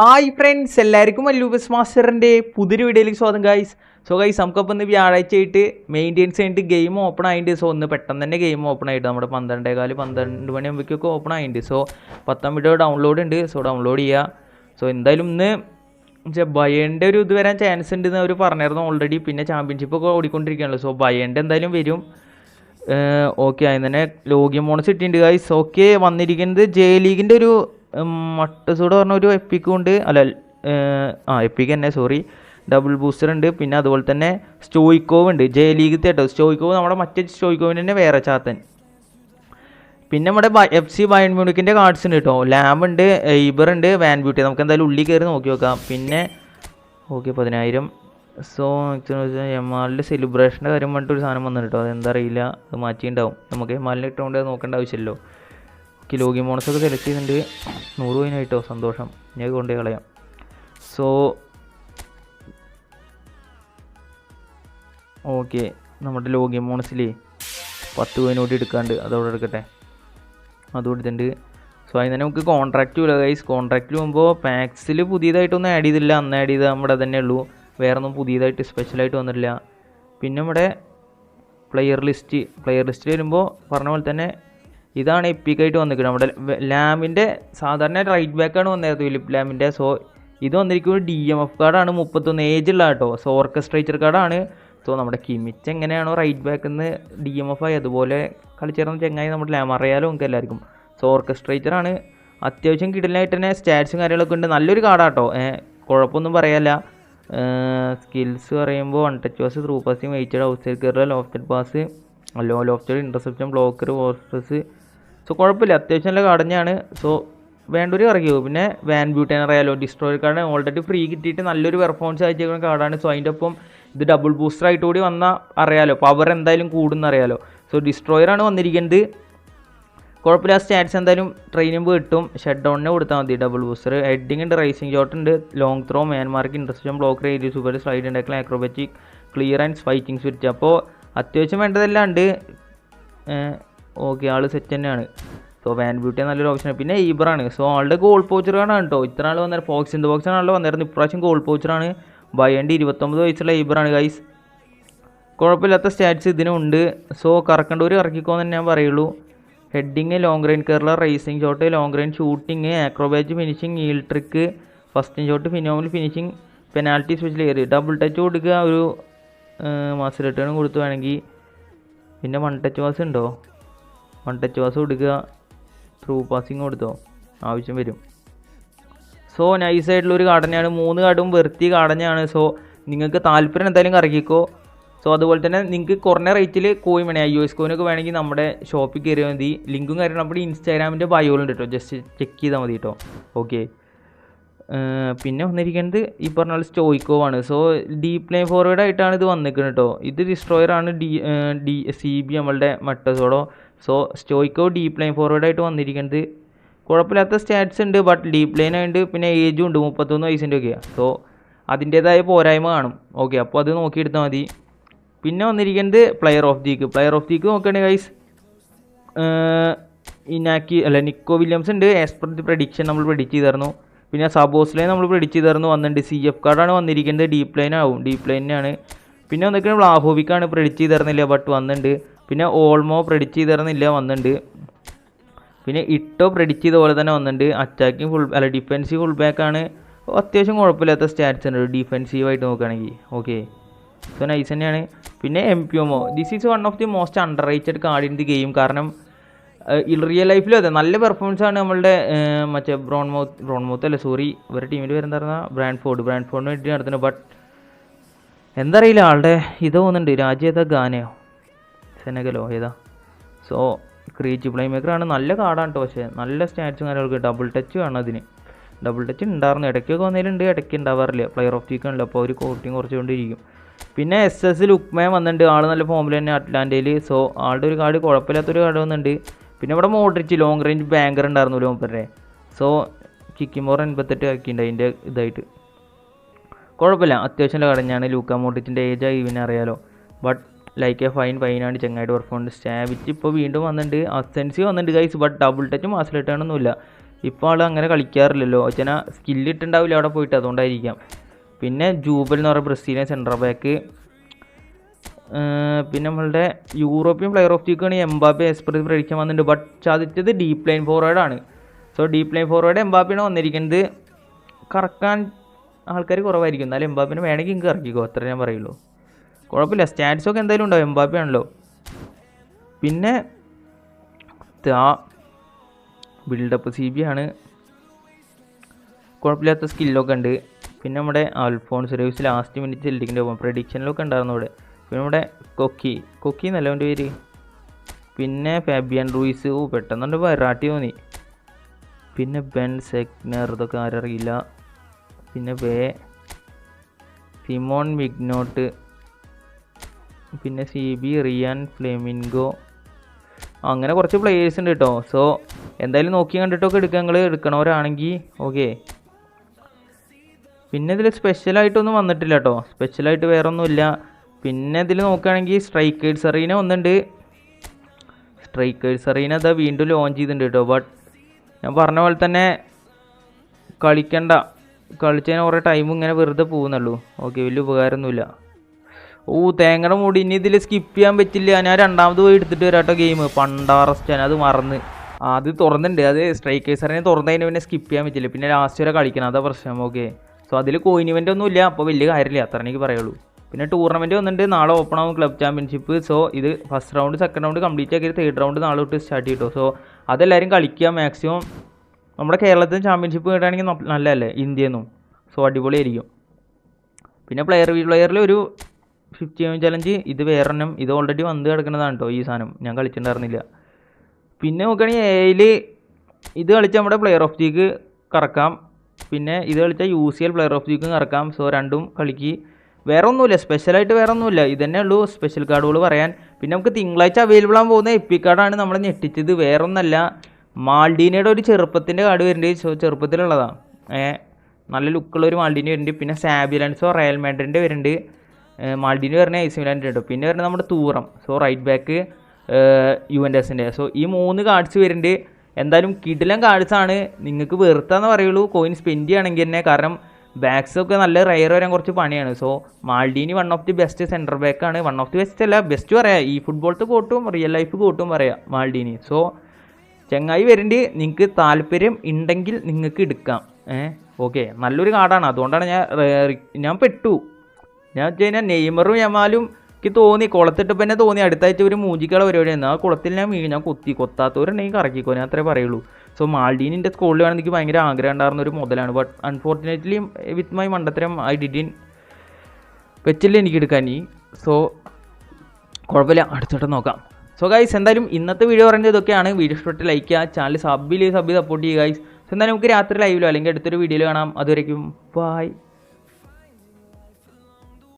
Hi friends എല്ലാവർക്കും മല്ലൂബസ് മാസ്റ്ററിന്റെ പുതിയൊരു വീഡിയോയിലേക്ക് സ്വാഗതം ഗൈസ് സോ ഗൈസ് നമുക്കപ്പോൾ ഇന്ന് വ്യാഴാഴ്ച ആയിട്ട് മെയിന്റെനൻസ് കഴിഞ്ഞിട്ട് ഗെയിം ഓപ്പൺ ആയിട്ടുണ്ട് സോ ഒന്ന് പെട്ടെന്ന് തന്നെ ഗെയിം ഓപ്പൺ ആയിട്ട് നമ്മുടെ പന്ത്രണ്ടേകാൽ പന്ത്രണ്ട് മണിയാകുമ്പോഴേക്കൊക്കെ ഓപ്പൺ ആയിട്ടുണ്ട് സോ പത്താം വീഡിയോ ഡൗൺലോഡ് ഉണ്ട്. സോ ഡൗൺലോഡ് ചെയ്യുക സോ എന്തായാലും ഇന്ന് ബയേന്റെ ഒരു ഇത് വരാൻ ചാൻസ് ഉണ്ട് എന്ന് അവർ പറഞ്ഞായിരുന്നു ഓൾറെഡി പിന്നെ ചാമ്പ്യൻഷിപ്പ് ഒക്കെ ഓടിക്കൊണ്ടിരിക്കുകയാണല്ലോ. സോ ബയേന്റെ എന്തായാലും വരും. ഓക്കെ അതിന് തന്നെ ലോഗിയം ഓണസ് ഇട്ടിട്ടുണ്ട് ഗൈസ് ഓക്കെ വന്നിരിക്കുന്നത് ജെ ലീഗിന്റെ ഒരു മട്ടസൂട് പറഞ്ഞ ഒരു എപ്പിക്കും ഉണ്ട്. അല്ല ആ എപ്പിക്ക് തന്നെ സോറി ഡബിൾ ബൂസ്റ്റർ ഉണ്ട്. പിന്നെ അതുപോലെ തന്നെ സ്റ്റോയിക്കോവ് ഉണ്ട്. ജെ ലീഗ് കേട്ടോ സ്റ്റോയിക്കോവ് നമ്മുടെ മറ്റേ സ്റ്റോയിക്കോവിന് തന്നെ വേറെ ചാത്തൻ. പിന്നെ നമ്മുടെ എഫ് സി ബയൺ മ്യൂണിക്കിന്റെ കാർഡ്സ് ഉണ്ട് കേട്ടോ ലാബ് ഉണ്ട് ഈബർ ഉണ്ട് വാൻ ബ്യൂട്ടി നമുക്ക് എന്തായാലും ഉള്ളിൽ കയറി നോക്കി നോക്കാം. പിന്നെ ഓക്കെ പതിനായിരം. സോ എം ആറിന്റെ സെലിബ്രേഷന്റെ കാര്യം പറഞ്ഞിട്ട് ഒരു സാധനം വന്നു കേട്ടോ അതെന്താ അറിയില്ല. അത് മാറ്റിയിട്ടുണ്ടാവും. നമുക്ക് എം ആറിന്റെ ഇട്ടുകൊണ്ട് നോക്കേണ്ട ആവശ്യമില്ലല്ലോ. ഓക്കെ ലോഗി മോണസ് ഒക്കെ സെലക്ട് ചെയ്യുന്നുണ്ട് നൂറ് കോയിനായിട്ടോ സന്തോഷം. ഞാൻ കൊണ്ടുപോയി കളയാം. സോ ഓക്കെ നമ്മുടെ ലോഗി മോണസിലേ പത്ത് കോയിനോട്ട് എടുക്കാണ്ട് അതോടെ എടുക്കട്ടെ. അതും എടുത്തിട്ടുണ്ട്. സോ അതിന് തന്നെ നമുക്ക് കോൺട്രാക്റ്റ് ഇല്ല ഗൈസ് കോൺട്രാക്റ്റിൽ പോകുമ്പോൾ പാക്സിൽ പുതിയതായിട്ടൊന്നും ആഡ് ചെയ്തില്ല. അന്ന് ആഡ് ചെയ്ത് നമ്മുടെ തന്നെ ഉള്ളൂ. വേറെ ഒന്നും പുതിയതായിട്ട് സ്പെഷ്യലായിട്ട് വന്നിട്ടില്ല. പിന്നെ നമ്മുടെ പ്ലെയർ ലിസ്റ്റ് പ്ലെയർ ലിസ്റ്റിൽ വരുമ്പോൾ പറഞ്ഞ പോലെ തന്നെ ഇതാണ് എപ്പിക്കായിട്ട് വന്നിരിക്കുന്നത്. നമ്മുടെ ലാമിന്റെ സാധാരണ റൈറ്റ് ബാക്കാണ് വന്നത് ഫിലിപ്പ് ലാമിന്റെ സോ ഇത് വന്നിരിക്കുന്നത് ഡി എം എഫ് കാർഡാണ് മുപ്പത്തൊന്ന് ഏജ് ഉള്ള കേട്ടോ. സോ ഓർക്കസ്ട്രേച്ചർ കാർഡാണ് സോ നമ്മുടെ കിമിച്ച് എങ്ങനെയാണോ റൈറ്റ് ബാക്ക് നിന്ന് ഡി എം എഫ് ആയി അതുപോലെ കളിച്ചേർന്ന ചെങ്ങായി നമ്മുടെ ലാം അറിയാലോ നമുക്ക് എല്ലാവർക്കും. സോ ഓർക്കസ്ട്രേച്ചറാണ് അത്യാവശ്യം കിടലായിട്ട് തന്നെ സ്റ്റാറ്റ്സും കാര്യങ്ങളൊക്കെ ഉണ്ട്. നല്ലൊരു കാർഡാട്ടോ കുഴപ്പമൊന്നും പറയാല്ല സ്കിൽസ് പറയുമ്പോൾ one touch pass through passing weighted outside കയറുക lofted pass low lofted interception blocker വോസ്റ്റസ് so കുഴപ്പമില്ല. അത്യാവശ്യം നല്ല കടഞ്ഞാണ് സോ വേണ്ടൊരു പോകും പിന്നെ വാൻ ബ്യൂട്ടൻ അറിയാലോ ഡിസ്ട്രോയർ കാർഡ് ഓൾറെഡി ഫ്രീ കിട്ടിയിട്ട് നല്ലൊരു പെർഫോമൻസ് അയച്ചേക്കുന്ന കാർഡാണ് സോ അതിന്റെ ഒപ്പം ഇത് ഡബിൾ ബൂസ്റ്റർ ആയിട്ട് കൂടി വന്നാൽ അറിയാലോ. പവർ എന്തായാലും കൂടുന്ന അറിയാലോ. സോ ഡിസ്ട്രോയറാണ് വന്നിരിക്കുന്നത്. കുഴപ്പമില്ല. സ്റ്റാറ്റ്സ് എന്തായാലും ട്രെയിനും കിട്ടും. ഷട്ട് ഡൗണിനെ കൊടുത്താൽ മതി. ഡബിൾ ബൂസ്റ്റർ ഹെഡിങ് ഉണ്ട് റേസിംഗ് ഷോട്ട് ഉണ്ട്. ലോങ് ത്രോ മാൻമാർക്ക് ഇൻട്രസ്റ്റൻ ബ്ലോക്ക് ഏരിയ സൂപ്പർ സ്ലൈഡ് ഉണ്ടാക്കൽ acrobatic clear and fighting switch അപ്പോൾ അത്യാവശ്യം വേണ്ടതെല്ലാം ഉണ്ട്. ഓക്കെ ആൾ സെറ്റ് തന്നെയാണ്. സോ വാൻ ബ്യൂട്ടി നല്ലൊരു ഓപ്ഷനാണ് പിന്നെ ഈബറാണ് സോ ആളുടെ ഗോൾ പോച്ചറാണ് കേട്ടോ. ഇത്ര ആൾ വന്നത് ഫോക്സ് ഇൻ ദ ബോക്സ് ആണല്ലോ വന്നിരുന്നത്. ഇപ്രാവശ്യം ഗോൾ പോച്ചറാണ് ബയന്റെ ഇരുപത്തൊമ്പത് വയസ്സുള്ള ഈബറാണ് ഗൈസ് കുഴപ്പമില്ലാത്ത സ്റ്റാറ്റ്സ് ഇതിനുണ്ട് സോ കറക്കേണ്ടവർ ഇറക്കിക്കോ എന്ന് ഞാൻ പറയുള്ളൂ. Heading long range curler rising shot long range shooting acrobat finishing heel trick first shot phenomenal finishing penalty special കയറി ഡബിൾ ടച്ച് കൊടുക്കുക ഒരു മാസ് റിട്ടേൺ കൊടുത്തു വേണമെങ്കിൽ പിന്നെ വൺ ടച്ച് മാസ് ഉണ്ടോ? വൺ ടച്ച് പാസ് കൊടുക്കുക. ത്രൂ പാസിങ് കൊടുത്തോ. ആവശ്യം വരും. സോ നൈസായിട്ടുള്ളൊരു ഒരു കാർഡനെയാണ് മൂന്ന് കാർഡും വെറുത്തി കാടനയാണ്. സോ നിങ്ങൾക്ക് താല്പര്യം എന്തായാലും കറക്കിക്കോ. സോ അതുപോലെ തന്നെ നിങ്ങൾക്ക് കുറഞ്ഞ റേറ്റിൽ കോയിൻ വേണേ. യു എസ് കോയിനൊക്കെ വേണമെങ്കിൽ നമ്മുടെ ഷോപ്പിൽ കയറിയാൽ മതി. ലിങ്കും കാര്യം അപ്പോൾ ഇൻസ്റ്റാഗ്രാമിന്റെ ബയോളുണ്ട് കേട്ടോ ജസ്റ്റ് ചെക്ക് ചെയ്താൽ മതി കേട്ടോ ഓക്കെ പിന്നെ വന്നിരിക്കുന്നത് ഈ പറഞ്ഞ പോലെ സ്റ്റോയിക്കോ ആണ്. സോ ഡീപ് ലൈൻ ഫോർവേഡ് ആയിട്ടാണ് ഇത് വന്നിരിക്കുന്നത് കേട്ടോ ഇത് ഡിസ്ട്രോയർ ആണ് ഡി ഡി സി ബി നമ്മളുടെ മട്ടസോടോ സോ സ്റ്റോയ്ക്കോ ഡീപ്പ് ലൈൻ ഫോർവേഡ് ആയിട്ട് വന്നിരിക്കുന്നത്. കുഴപ്പമില്ലാത്ത സ്റ്റാറ്റ്സ് ഉണ്ട് ബട്ട് ഡീപ്പ് ലൈൻ ആയിട്ട് പിന്നെ ഏജും ഉണ്ട് മുപ്പത്തൊന്ന് വയസ്സിന്റെ ഒക്കെയാണ് സോ അതിന്റേതായ പോരായ്മ കാണും. ഓക്കെ അപ്പോൾ അത് നോക്കിയെടുത്താൽ മതി. പിന്നെ വന്നിരിക്കുന്നത് player of the week player of the week നോക്കുകയാണെങ്കിൽ ഗൈസ് ഇനാക്കി അല്ല നിക്കോ വില്യംസ് ഉണ്ട്. ആസ് പെർ ദി പ്രഡിക്ഷൻ നമ്മൾ പ്രഡിക്റ്റ് ചെയ്തായിരുന്നു പിന്നെ സബോസിലെ നമ്മൾ പ്രഡിക്റ്റ് ചെയ്തായിരുന്നു വന്നിട്ടുണ്ട് സി എഫ് കാർഡാണ് വന്നിരിക്കുന്നത്. ഡീപ്പ് ലൈൻ ഡീപ്പ് ലൈനാണ് പിന്നെ വന്നിരിക്കുന്നത് വ്ലാഹോവിക്കാണ് പ്രഡിക്റ്റ് ചെയ്തിരുന്നില്ല ബട്ട് വന്നിട്ടുണ്ട്. പിന്നെ ഓൾമോ പ്രെഡിക്റ്റ് ചെയ്തിരുന്നില്ല വന്നിട്ടുണ്ട് പിന്നെ ഇട്ടോ പ്രെഡിക്റ്റ് ചെയ്ത പോലെ തന്നെ വന്നിട്ടുണ്ട് അറ്റാക്കിങ് ഫുൾ അല്ല ഡിഫെൻസീവ് ഫുൾ ബാക്കാണ് അത്യാവശ്യം കുഴപ്പമില്ലാത്ത സ്റ്റാറ്റ്സ് ഉണ്ട്. ഡിഫെൻസീവായിട്ട് നോക്കുകയാണെങ്കിൽ ഓക്കെ സോ നൈസ് തന്നെയാണ്. പിന്നെ M P ഒമോ this is one of the most underrated card in the game കാരണം റിയൽ ലൈഫിലും അതെ. നല്ല പെർഫോമൻസ് ആണ് നമ്മളുടെ മറ്റേ ബ്രോൺ മൗത്ത് ബ്രോൺ മൗത്ത് അല്ല? സോറി ഇവരുടെ ടീമിൽ വരുന്നതായിരുന്ന ബ്രാൻഡ് ഫോർഡ് ബ്രാൻഡ് ഫോർഡിന് വേണ്ടി നടത്തുന്നത് ബട്ട് എന്താ അറിയില്ല ആളുടെ ഇത് പോകുന്നുണ്ട് രാജ്യത്തെ ഗാനയോ? സെനഗലോ ഏതാ? സോ ക്രീച്ച് പ്ലേ മേക്കറാണ് നല്ല കാർഡാണ് കേട്ടോ പക്ഷേ നല്ല സ്റ്റാറ്റ്സും കാര്യങ്ങളൊക്കെ ഡബിൾ ടച്ച് വേണം അതിന്. ഡബിൾ ടച്ച് ഉണ്ടായിരുന്നു. ഇടയ്ക്കൊക്കെ വന്നതിലുണ്ട് ഇടയ്ക്ക് ഉണ്ടാവാറില്ല. പ്ലെയർ ഓഫ് ദി ഉണ്ടല്ലോ അപ്പോൾ ഒരു കോട്ടിങ് കുറച്ചുകൊണ്ടിരിക്കും പിന്നെ എസ് എസ് ലുക്മേ വന്നിട്ടുണ്ട്. ആൾ നല്ല ഫോമിൽ തന്നെ അറ്റ്ലാന്റയിൽ സോ ആളുടെ ഒരു കാർഡ് കുഴപ്പമില്ലാത്തൊരു കാർഡ് വന്നിട്ടുണ്ട്. പിന്നെ ഇവിടെ മോഡ്രിച്ച് ലോങ് റേഞ്ച് ബാങ്കർ ഉണ്ടായിരുന്നു ലോമ്പറെ സോ കിക്കിമോർ എൺപത്തെട്ട് ആക്കിയിട്ടുണ്ട് അതിന്റെ ഇതായിട്ട്. കുഴപ്പമില്ല. അത്യാവശ്യം കടഞ്ഞാണ് ലൂക്ക മോട്ടിച്ചിന്റെ ഏജ് ഇവനെ അറിയാലോ. ബട്ട് ലൈക്ക് എ ഫൈൻ ഫൈനാണ് ചെങ്ങായിട്ട് പെർഫോമൻസ് സ്റ്റാവിറ്റ് ഇപ്പോൾ വീണ്ടും വന്നിട്ടുണ്ട് അസെൻസി വന്നിട്ടുണ്ട് ഗൈസ് ബട്ട് ഡബിൾ ടച്ച് മാസിലിട്ടാണൊന്നുമില്ല ഇപ്പോൾ ആൾ അങ്ങനെ കളിക്കാറില്ലല്ലോ. അച്ഛന സ്കില്ലിട്ടുണ്ടാവില്ല അവിടെ പോയിട്ട്. അതുകൊണ്ടായിരിക്കാം. പിന്നെ ജൂബൽ എന്ന് പറയുന്ന ബ്രസീലിയൻ സെൻട്രൽ ബാക്ക് പിന്നെ നമ്മളുടെ യൂറോപ്യൻ പ്ലെയർ ഓഫ് ദിക്കാണ് എംബാബെ എക്സ്പ്രസ് പ്രടിക്കാൻ വന്നിട്ടുണ്ട് ബട്ട് ചതിച്ചത് ഡീപ്പ് ലൈൻ ഫോർവേഡാണ് സോ ഡീപ്പ് ലൈൻ ഫോർവേഡ് എംബാബിയാണ് വന്നിരിക്കുന്നത്. കറക്കാൻ ആൾക്കാർ കുറവായിരിക്കും. എന്നാലും എംബാബിനെ വേണമെങ്കിൽ ഇങ്ങ് ഇറക്കിക്കോ. അത്ര ഞാൻ പറയുള്ളൂ. കുഴപ്പമില്ല. സ്റ്റാറ്റ്സ് ഒക്കെ എന്തായാലും ഉണ്ടാവും. എംബാപ്പി ആണല്ലോ. പിന്നെ ആ ബിൽഡപ്പ് സി ബി ആണ്. കുഴപ്പമില്ലാത്ത സ്കില്ലൊക്കെ ഉണ്ട്. പിന്നെ നമ്മുടെ അൽഫോൺസ് റേവ്സ് ലാസ്റ്റ് മിനിറ്റ് ചെല്ലിക്കിന്റെ പോകും പ്രഡിക്ഷനിലൊക്കെ ഉണ്ടായിരുന്നു ഇവിടെ. പിന്നെ നമ്മുടെ കൊക്കി. കൊക്കി നല്ലവന്റെ പേര്. പിന്നെ ഫാബിയൻ റൂയിസ്. ഓ പെട്ടെന്നുണ്ട് വെറാട്ടി തോന്നി. പിന്നെ ബെൻ സെഗ്നർ ഇതൊക്കെ ആരറിയില്ല. പിന്നെ വേ സിമോൺ വിഗ്നോട്ട് പിന്നെ സി ബി റിയാൻ ഫ്ലെമിൻഗോ അങ്ങനെ കുറച്ച് പ്ലേയേഴ്സ് ഉണ്ട് കേട്ടോ സോ എന്തായാലും നോക്കി കണ്ടിട്ടൊക്കെ എടുക്കുക നിങ്ങൾ എടുക്കണവരാണെങ്കിൽ ഓക്കെ പിന്നെ ഇതിൽ സ്പെഷ്യലായിട്ടൊന്നും വന്നിട്ടില്ല കേട്ടോ സ്പെഷ്യലായിട്ട് വേറെ ഒന്നുമില്ല പിന്നെ ഇതിൽ നോക്കുകയാണെങ്കിൽ സ്ട്രൈക്കേഴ്സ് അറീന ഒന്നുണ്ട് സ്ട്രൈക്കേഴ്സ് അറീന അതാ വീണ്ടും ലോഞ്ച് ചെയ്തിട്ടുണ്ട് കേട്ടോ ബട്ട് ഞാൻ പറഞ്ഞ പോലെ തന്നെ കളിക്കണ്ട. കളിച്ചതിന് കുറേ ടൈം ഇങ്ങനെ വെറുതെ പോകുന്നുള്ളൂ. ഓക്കെ വലിയ ഉപകാരമൊന്നുമില്ല. ഓ തേങ്ങയുടെ മൂടി ഇനി ഇതിൽ സ്കിപ്പ് ചെയ്യാൻ പറ്റില്ല. ഞാൻ രണ്ടാമത് പോയി എടുത്തിട്ട് വരാട്ടോ ഗെയിം പണ്ടാറസ്റ്റ് അത് മറന്ന്. അത് തുറന്നുണ്ട് അത് സ്ട്രൈക്കേഴ്സറിനെ തുറന്നതിന് പിന്നെ സ്കിപ്പ് ചെയ്യാൻ പറ്റില്ല. പിന്നെ ലാസ്റ്റ് വരെ കളിക്കണം. അതാ പ്രശ്നം. ഓക്കെ സോ അതിൽ കോയിൻ ഇവന്റ് ഒന്നും ഇല്ല. അപ്പോൾ വലിയ കാര്യമില്ല. അത്ര എനിക്ക് പറയുള്ളൂ. പിന്നെ ടൂർണമെന്റ് വന്നിട്ട് നാളെ ഓപ്പൺ ആവും ക്ലബ് ചാമ്പ്യൻഷിപ്പ് സോ ഇത് first round second round complete ആക്കി തേർഡ് റൗണ്ട് നാളെ തൊട്ട് സ്റ്റാർട്ട് ചെയ്തു സോ അതെല്ലാവരും കളിക്കുക മാക്സിമം നമ്മുടെ കേരളത്തിൽ ചാമ്പ്യൻഷിപ്പ് കിട്ടുകയാണെങ്കിൽ നല്ലതല്ലേ? ഇന്ത്യയിൽ നിന്നും സോ അടിപൊളിയായിരിക്കും. പിന്നെ പ്ലെയർ വി പ്ലെയറിൽ ഒരു ഫിഫ്റ്റി എം ചലഞ്ച് ഇത് വേറെണ്ണം ഇത് ഓൾറെഡി വന്ന് കിടക്കുന്നതാണ് കേട്ടോ ഈ സാധനം ഞാൻ കളിച്ചിട്ടുണ്ടായിരുന്നില്ല. പിന്നെ നോക്കുകയാണെങ്കിൽ എയിൽ ഇത് കളിച്ചാൽ നമ്മുടെ പ്ലെയർ ഓഫ് ദിക്ക് കറക്കാം. പിന്നെ ഇത് കളിച്ചാൽ U C L player of ദിക്കും കറക്കാം. സോ രണ്ടും കളിക്ക്. വേറെ ഒന്നുമില്ല സ്പെഷ്യലായിട്ട് വേറെ ഒന്നുമില്ല ഇതന്നെ ഉള്ളൂ. സ്പെഷ്യൽ കാർഡുകൾ പറയാൻ. പിന്നെ നമുക്ക് തിങ്കളാഴ്ച അവൈലബിൾ ആകാൻ പോകുന്ന എപ്പി കാർഡാണ് നമ്മൾ ഞെട്ടിച്ചത്. വേറെ ഒന്നല്ല മാൾഡീനയുടെ ഒരു ചെറുപ്പത്തിന്റെ കാർഡ് വരുന്നുണ്ട്. സോ ചെറുപ്പത്തിലുള്ളതാണ് ഏഹ് നല്ല ലുക്കുള്ള ഒരു മാൾഡീനി വരുന്നുണ്ട്. പിന്നെ സാബിലൻസോ റയൽ മാഡ്രിന്റെ വരുന്നുണ്ട്. മാൾഡീനി വരുന്ന സി മിലാന്റെ ഉണ്ട്. പിന്നെ വരുന്നത് നമ്മുടെ Thuram. So right back U N എസിന്റെ സോ ഈ മൂന്ന് കാർഡ്സ് വരുന്നുണ്ട്. എന്തായാലും കിടിലം കാർഡ്സാണ് നിങ്ങൾക്ക് വെറുത്താന്ന് പറയുള്ളൂ. കോയിൻ സ്പെൻഡ് ചെയ്യണമെങ്കിൽ തന്നെ. കാരണം ബാക്സ് ഒക്കെ നല്ല റയർ വരാൻ കുറച്ച് പണിയാണ്. So Maldini one of the best centre ബാക്കാണ് one of the best അല്ല ബെസ്റ്റ് പറയാം. ഈ ഫുട്ബോളത്തെ കോട്ടും റിയൽ ലൈഫ് കോട്ടും പറയാം മാൾഡീനി. സോ ചങ്ങായി വരേണ്ടി നിങ്ങൾക്ക് താല്പര്യം ഉണ്ടെങ്കിൽ നിങ്ങൾക്ക് എടുക്കാം. ഏഹ് ഓക്കെ നല്ലൊരു കാർഡാണ് അതുകൊണ്ടാണ് ഞാൻ ഞാൻ പെട്ടു. ഞാൻ വെച്ച് കഴിഞ്ഞാൽ നെയ്മറും യമാലും എനിക്ക് തോന്നി കുളത്തിട്ടപ്പോൾ തന്നെ തോന്നി അടുത്താഴ്ച ഒരു മൂജിക്കള പരിപാടിയാണ് ആ കുളത്തിൽ ഞാൻ വീണ്. ഞാൻ കൊത്തി കൊത്താത്തവരുണ്ടെങ്കിൽ കറക്കിക്കോ ഞാൻ അത്രേ പറയുള്ളൂ. സോ മാൾഡീനിന്റെ സ്കൂളിൽ വേണം എനിക്ക് ഭയങ്കര ആഗ്രഹം ഉണ്ടായിരുന്ന ഒരു മുതലാണ്. ബട്ട് അൺഫോർച്ചുനേറ്റ്ലി വിത്ത് മൈ മണ്ടത്തരം ഐ ഡിഡിൻ വെച്ചില്ല എനിക്ക് എടുക്കാൻ. ഈ സോ കുഴപ്പമില്ല. അടുത്തോട്ട് നോക്കാം. സോ ഗൈസ് എന്തായാലും ഇന്നത്തെ വീഡിയോ പറയുന്നത് ഇതൊക്കെയാണ്. വീഡിയോ ഇഷ്ടപ്പെട്ട് ലൈക്ക് ചെയ്യുക. ചാനൽ സബ്ബിൽ സബ് സപ്പോർട്ട് ചെയ്യുക ഗൈസ് എന്തായാലും നമുക്ക് രാത്രി ലൈവിലോ അല്ലെങ്കിൽ അടുത്തൊരു വീഡിയോയിൽ കാണാം. അതുവരയ്ക്കും ബൈ